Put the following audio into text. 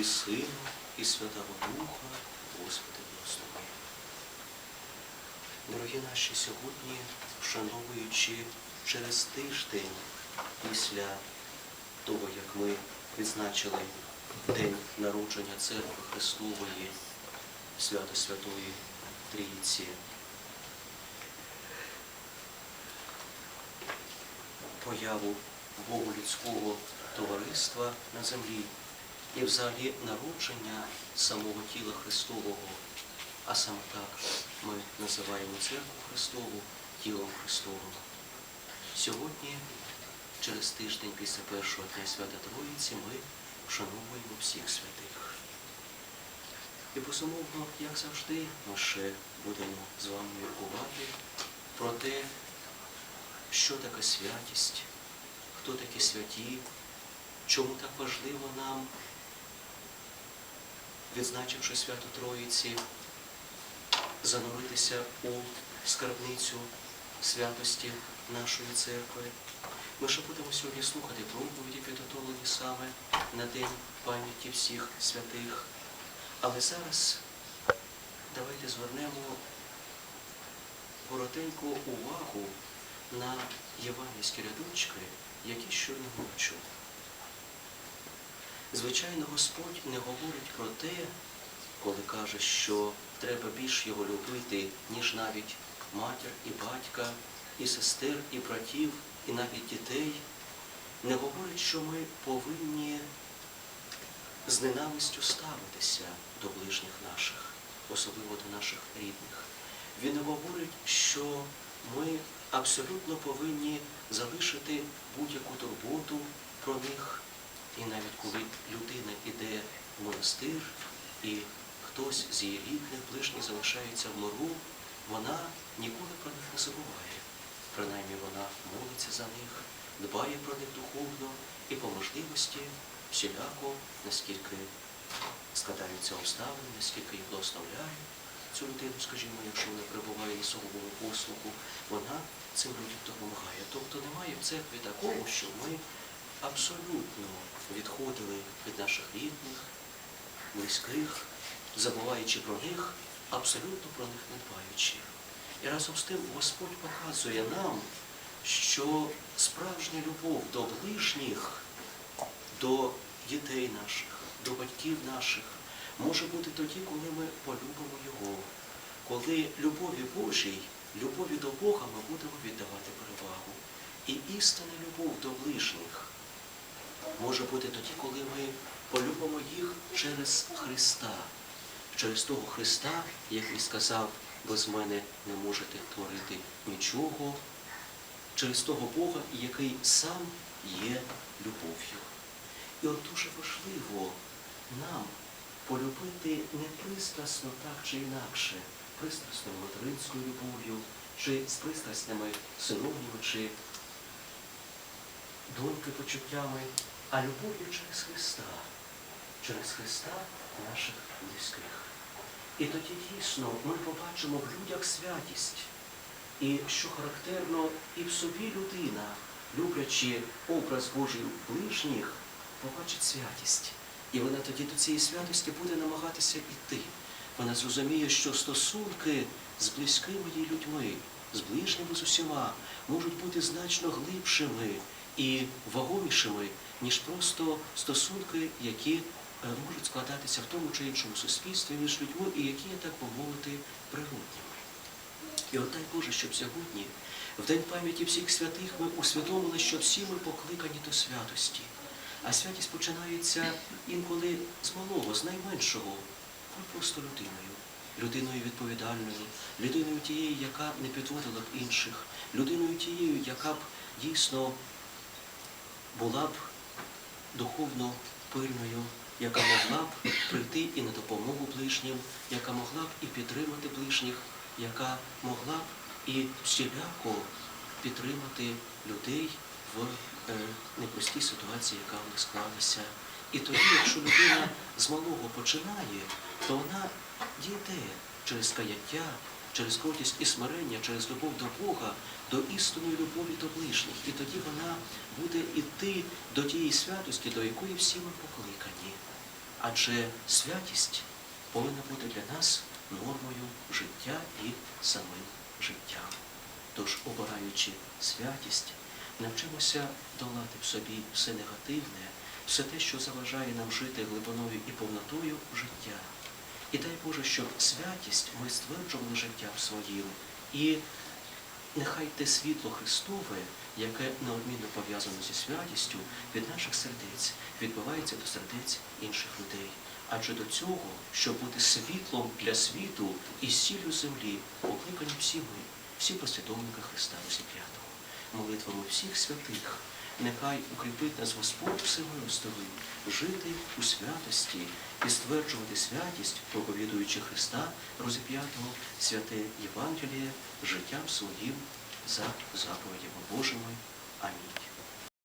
і Сину, і Святого Духа, Господи благослови. Дорогі наші сьогодні, вшановуючи через тиждень після того, як ми відзначили День народження Церкви Христової, свято Святої Трійці, появу Богу людського товариства на землі і взагалі народження самого тіла Христового. А саме так ми називаємо церкву Христову тілом Христовим. Сьогодні, через тиждень після першого дня свята Троїці, ми вшановуємо всіх святих. І безумовно, як завжди, ми ще будемо з вами міркувати про те, що таке святість, хто такі святі, чому так важливо нам, відзначивши свято Троїці, зануритися у скарбницю святості нашої церкви. Ми ще будемо сьогодні слухати проповіді, підготовлені саме на День пам'яті всіх святих. Але зараз давайте звернемо коротеньку увагу на євангельські рядочки, які щойно чули. Звичайно, Господь не говорить про те, коли каже, що треба більш його любити, ніж навіть матір і батька, і сестер, і братів, і навіть дітей. Не говорить, що ми повинні з ненавистю ставитися до ближніх наших, особливо до наших рідних. Він не говорить, що ми абсолютно повинні залишити будь-яку турботу про них. І навіть коли людина йде в монастир і хтось з її рідних, ближніх залишається в мору, вона ніколи про них не забуває. Принаймні вона молиться за них, дбає про них духовно і по можливості всіляко, наскільки складаються обставини, наскільки їх благословляє цю людину, скажімо, якщо вона перебуває в лісовому послугу, вона цим людям допомагає. Тобто немає в церкві такого, що ми абсолютно відходили від наших рідних, близьких, забуваючи про них, абсолютно про них не дбаючи. І разом з тим Господь показує нам, що справжня любов до ближніх, до дітей наших, до батьків наших може бути тоді, коли ми полюбимо Його, коли любові Божій, любові до Бога ми будемо віддавати перевагу. І істинна любов до ближніх може бути тоді, коли ми полюбимо їх через Христа, через того Христа, який сказав, без мене не можете творити нічого, через того Бога, який сам є любов'ю. І от дуже важливо нам полюбити не пристрасно так чи інакше, пристрасною материнською любов'ю, чи з пристрасними синовніми, чи доньки почуттями, а любов'ю через Христа, через Христа наших близьких. І тоді дійсно ми побачимо в людях святість. І що характерно, і в собі людина, люблячи образ Божий ближніх, побачить святість. І вона тоді до цієї святості буде намагатися йти. Вона зрозуміє, що стосунки з близькими їй людьми, з ближніми з усіма, можуть бути значно глибшими і вагомішими, ніж просто стосунки, які е, можуть складатися в тому чи іншому суспільстві між людьми, і які так би мовити, природніми. І от дай Боже, щоб сьогодні, в День пам'яті всіх святих, ми усвідомили, що всі ми покликані до святості. А святість починається інколи з малого, з найменшого, ну, просто людиною. Людиною відповідальною, людиною тією, яка не підводила б інших, людиною тією, яка б дійсно була б духовно пильною, яка могла б прийти і на допомогу ближнім, яка могла б і підтримати ближніх, яка могла б і всіляко підтримати людей в е, непростій ситуації, яка в них склалася. І тоді, якщо людина з малого починає, то вона дійде через каяття, через кротість і смирення, через любов до Бога, до істинної любові до ближніх. І тоді вона буде йти до тієї святості, до якої всі ми покликані. Адже святість повинна бути для нас нормою життя і самим життям. Тож, обираючи святість, навчимося долати в собі все негативне, все те, що заважає нам жити глибиною і повнотою життя. І дай Боже, щоб святість ми стверджували життям своїм. І нехай те світло Христове, яке неодмінно пов'язано зі святістю, від наших сердець відбивається до сердець інших людей. Адже до цього, щоб бути світлом для світу і сіллю землі, покликані всі ми, всі послідовники Христа Розіп'ятого, молитвами всіх святих. Нехай укріпить нас Господь Всемилостивий, жити у святості і стверджувати святість, проповідуючи Христа розіп'ятого, святе Євангеліє життям своїм за заповідями Божими. Амінь.